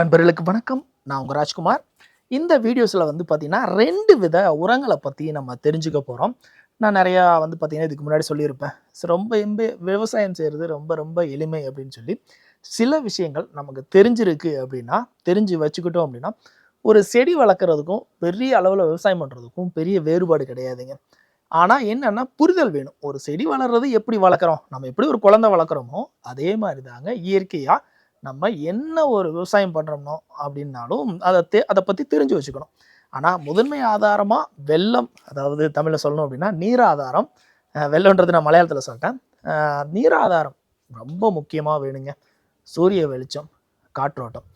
நண்பர்களுக்கு வணக்கம். நான் உங்கள் ராஜ்குமார். இந்த வீடியோஸில் வந்து பார்த்திங்கன்னா ரெண்டு வித உரங்களை பற்றி நம்ம தெரிஞ்சுக்க போகிறோம் நான் நிறையா வந்து பார்த்திங்கன்னா இதுக்கு முன்னாடி சொல்லியிருப்பேன். ரொம்ப எம்ப விவசாயம் செய்கிறது ரொம்ப ரொம்ப எளிமை அப்படின்னு சொல்லி சில விஷயங்கள் நமக்கு தெரிஞ்சிருக்கு அப்படின்னா தெரிஞ்சு வச்சுக்கிட்டோம் அப்படின்னா ஒரு செடி வளர்க்குறதுக்கும் பெரிய அளவில் விவசாயம் பண்ணுறதுக்கும் பெரிய வேறுபாடு கிடையாதுங்க. ஆனால் என்னென்னா புரிதல் வேணும். ஒரு செடி வளர்றது எப்படி வளர்க்குறோம்? நம்ம எப்படி ஒரு குழந்தை வளர்க்குறோமோ அதே மாதிரி தாங்க இயற்கையாக நம்ம என்ன ஒரு விவசாயம் பண்ணுறோமோ அப்படின்னாலும் அதை தெ அதை பற்றி தெரிஞ்சு வச்சுக்கணும். ஆனால் முதன்மை ஆதாரமாக வெள்ளம் அதாவது தமிழில் சொல்லணும் அப்படின்னா நீர் ஆதாரம் வெள்ளம்ன்றது நான் மலையாளத்தில் சொல்லிட்டேன். நீராதாரம் ரொம்ப முக்கியமாக வேணுங்க. சூரிய வெளிச்சம் காற்றோட்டம்.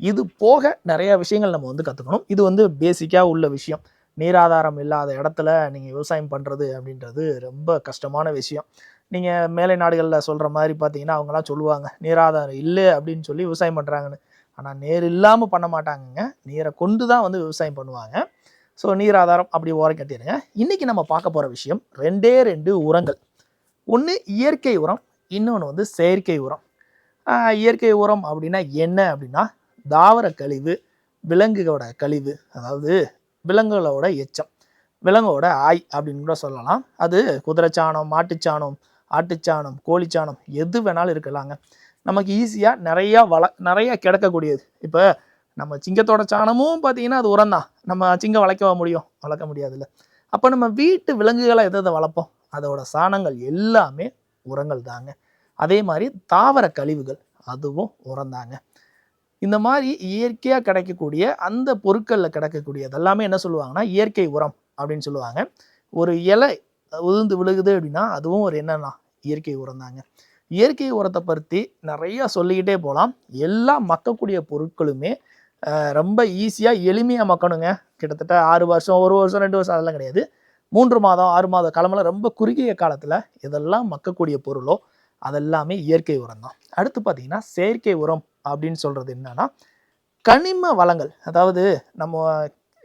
இது போக நிறைய விஷயங்கள் நம்ம வந்து கற்றுக்கணும் இது வந்து பேசிக்காக உள்ள விஷயம். நீராதாரம் இல்லாத இடத்துல நீங்கள் விவசாயம் பண்ணுறது அப்படின்றது ரொம்ப கஷ்டமான விஷயம். நீங்கள் மேலை நாடுகளில் சொல்கிற மாதிரி பார்த்தீங்கன்னா அவங்களாம் சொல்லுவாங்க நீராதாரம் இல்லை அப்படின்னு சொல்லி விவசாயம் பண்ணுறாங்கன்னு ஆனால் நேர் இல்லாமல் பண்ண மாட்டாங்கங்க. நீரை கொண்டு தான் வந்து விவசாயம் பண்ணுவாங்க. ஸோ நீர் ஆதாரம் அப்படி ஓரம் கட்டிடுங்க. இன்றைக்கி நம்ம பார்க்க போகிற விஷயம் ரெண்டே ரெண்டு உரங்கள். ஒன்று இயற்கை உரம் இன்னொன்று வந்து செயற்கை உரம். இயற்கை உரம் அப்படின்னா என்ன அப்படின்னா தாவர கழிவு விலங்குகளோட கழிவு அதாவது விலங்குகளோட எச்சம் விலங்கோட ஆய் அப்படின்னு கூட சொல்லலாம். அது குதிரைச்சாணம் மாட்டுச்சாணம் ஆட்டுச்சாணம் கோழிச்சாணம் எது வேணாலும் இருக்கலாங்க. நமக்கு ஈஸியாக நிறையா வள நிறையா கிடைக்கக்கூடியது. இப்போ நம்ம சிங்கத்தோட சாணமும் பார்த்தீங்கன்னா அது உரம் தான் நம்ம சிங்கம் வளர்க்க முடியும்? வளர்க்க முடியாதுல்ல. அப்போ நம்ம வீட்டு விலங்குகளை எதை எதை வளர்ப்போம்? அதோட சாணங்கள் எல்லாமே உரங்கள் தாங்க அதே மாதிரி தாவர கழிவுகள் அதுவும் உரம் தாங்க இந்த மாதிரி இயற்கையாக கிடைக்கக்கூடிய அந்த பொருட்களில் கிடைக்கக்கூடியது எல்லாமே என்ன சொல்லுவாங்கன்னா இயற்கை உரம் அப்படின்னு சொல்லுவாங்க. ஒரு இலை உதிர்ந்து விழுகுது அப்படின்னா அதுவும் ஒரு என்னன்னா இயற்கை உரம் தாங்க இயற்கை உரத்தை பற்றி நிறையா சொல்லிக்கிட்டே போகலாம். எல்லா மக்கக்கூடிய பொருட்களுமே ரொம்ப ஈஸியாக எளிமையாக மக்கணுங்க. கிட்டத்தட்ட ஆறு வருஷம் ஒரு வருஷம் ரெண்டு வருஷம் அதெல்லாம் கிடையாது. மூன்று மாதம் ஆறு மாத காலமெல்லாம் ரொம்ப குறுகிய காலத்தில் இதெல்லாம் மக்கக்கூடிய பொருளோ அதெல்லாமே இயற்கை உரம் தான் அடுத்து பார்த்தீங்கன்னா செயற்கை உரம் அப்படின்னு சொல்கிறது என்னன்னா கனிம வளங்கள். அதாவது நம்ம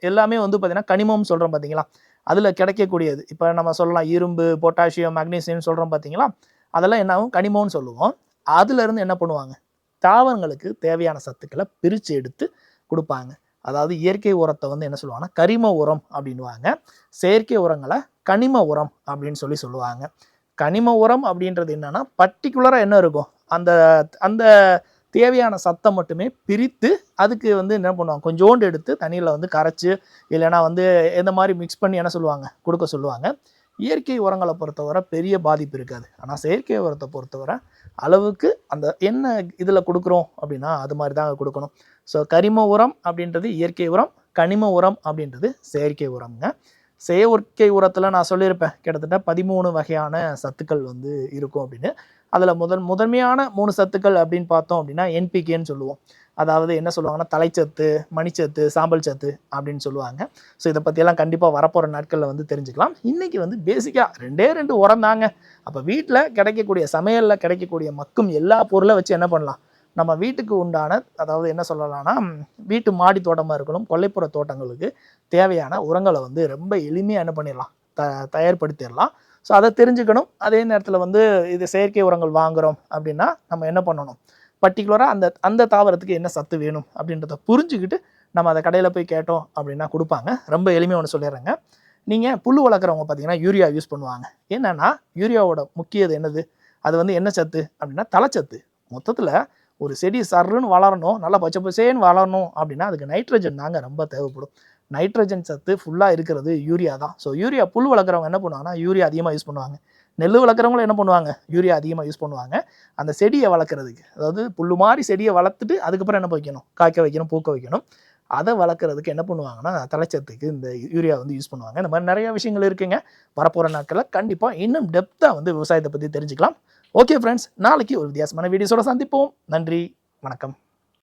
எல்லாமே வந்து பார்த்திங்கன்னா கனிமம் சொல்கிறோம் பார்த்தீங்களா? அதில் கிடைக்கக்கூடியது. இப்போ நம்ம சொல்லலாம் இரும்பு பொட்டாசியம் மக்னீசியம் சொல்கிறோம் பார்த்தீங்களா அதெல்லாம் என்னாகும் கனிமம்னு சொல்லுவோம். அதுலேருந்து என்ன பண்ணுவாங்க? தாவரங்களுக்கு தேவையான சத்துக்களை பிரித்து எடுத்து கொடுப்பாங்க. அதாவது இயற்கை உரத்தை வந்து என்ன சொல்லுவாங்கன்னா கரிம உரம் அப்படின்வாங்க செயற்கை உரங்களை கனிம உரம் அப்படின்னு சொல்லி சொல்லுவாங்க. கனிம உரம் அப்படின்றது என்னன்னா பர்டிகுலராக என்ன இருக்கும்? அந்த அந்த தேவையான சத்தை மட்டுமே பிரித்து அதுக்கு வந்து என்ன பண்ணுவாங்க? கொஞ்சோண்டு எடுத்து தண்ணியில் வந்து கரைச்சி இல்லைன்னா வந்து எந்த மாதிரி மிக்ஸ் பண்ணி என்ன சொல்லுவாங்க? கொடுக்க சொல்லுவாங்க. இயற்கை உரங்களை பொறுத்தவரை பெரிய பாதிப்பு இருக்காது. ஆனால் செயற்கை உரத்தை பொறுத்தவரை அளவுக்கு அந்த என்ன இதில் கொடுக்குறோம் அப்படின்னா அது மாதிரி தான் கொடுக்கணும். ஸோ கரிம உரம் அப்படின்றது இயற்கை உரம் கனிம உரம் அப்படின்றது செயற்கை உரம்ங்க. செயற்கை உரத்தில் நான் சொல்லியிருப்பேன் கிட்டத்தட்ட பதிமூணு வகையான சத்துக்கள் வந்து இருக்கும் அப்படின்னு. அதில் முதல் முதன்மையான மூணு சத்துக்கள் அப்படின்னு பார்த்தோம் அப்படின்னா என்பிகேன்னு சொல்லுவோம். அதாவது என்ன சொல்லுவாங்கன்னா தலைச்சத்து மணிச்சத்து சாம்பல் சத்து அப்படின்னு சொல்லுவாங்க. ஸோ இதை பற்றியெல்லாம் கண்டிப்பாக வரப்போகிற நாட்களில் வந்து தெரிஞ்சுக்கலாம். இன்றைக்கி வந்து பேசிக்காக ரெண்டே ரெண்டு உரம் தாங்க. அப்போ வீட்டில் கிடைக்கக்கூடிய சமையலில் கிடைக்கக்கூடிய மக்கும் எல்லா பொருளை வச்சு என்ன பண்ணலாம்? நம்ம வீட்டுக்கு உண்டான அதாவது என்ன சொல்லலாம்னா வீட்டு மாடி தோட்டமாக இருக்கணும் கொல்லைப்புற தோட்டங்களுக்கு தேவையான உரங்களை வந்து ரொம்ப எளிமையாக என்ன பண்ணிடலாம்? த தயார்படுத்திடலாம். ஸோ அதை தெரிஞ்சுக்கணும். அதே நேரத்தில் வந்து இது செயற்கை உரங்கள் வாங்குகிறோம் அப்படின்னா நம்ம என்ன பண்ணணும்? பர்டிகுலராக அந்த அந்த தாவரத்துக்கு என்ன சத்து வேணும் அப்படின்றத புரிஞ்சுக்கிட்டு நம்ம அதை கடையில் போய் கேட்டோம் அப்படின்னா கொடுப்பாங்க. ரொம்ப எளிமையாக ஒன்று சொல்லிடுறேங்க. நீங்கள் புல் வளர்க்குறவங்க பார்த்தீங்கன்னா யூரியா யூஸ் பண்ணுவாங்க. என்னன்னா யூரியாவோட முக்கியது என்னது? அது வந்து என்ன சத்து? அப்படின்னா தலைச்சத்து. மொத்தத்தில் ஒரு செடி சருன்னு வளரணும் நல்லா பச்சை பசேன்னு வளரணும் அப்படின்னா அதுக்கு நைட்ரஜன் தாங்க ரொம்ப தேவைப்படும். நைட்ரஜன் சத்து ஃபுல்லாக இருக்கிறது யூரியா தான். ஸோ யூரியா புல் வளர்க்குறவங்க என்ன பண்ணுவாங்கன்னா யூரியா அதிகமாக யூஸ் பண்ணுவாங்க. நெல் வளர்க்குறவங்களும் என்ன பண்ணுவாங்க? யூரியா அதிகமாக யூஸ் பண்ணுவாங்க. அந்த செடியை வளர்க்குறதுக்கு அதாவது புல் மாதிரி செடியை வளர்த்துட்டு அதுக்கப்புறம் என்ன வைக்கணும்? காய்க்க வைக்கணும் பூக்க வைக்கணும். அதை வளர்க்குறதுக்கு என்ன பண்ணுவாங்கன்னா தலைச்சத்துக்கு இந்த யூரியா வந்து யூஸ் பண்ணுவாங்க. இந்த மாதிரி நிறைய விஷயங்கள் இருக்குங்க. வரப்போகிற நாட்களில் கண்டிப்பாக இன்னும் டெப்த்தாக வந்து விவசாயத்தை பற்றி தெரிஞ்சுக்கலாம். ஓகே ஃப்ரெண்ட்ஸ் நாளைக்கு ஒரு வித்தியாசமான வீடியோஸோட சந்திப்போம். நன்றி. வணக்கம்.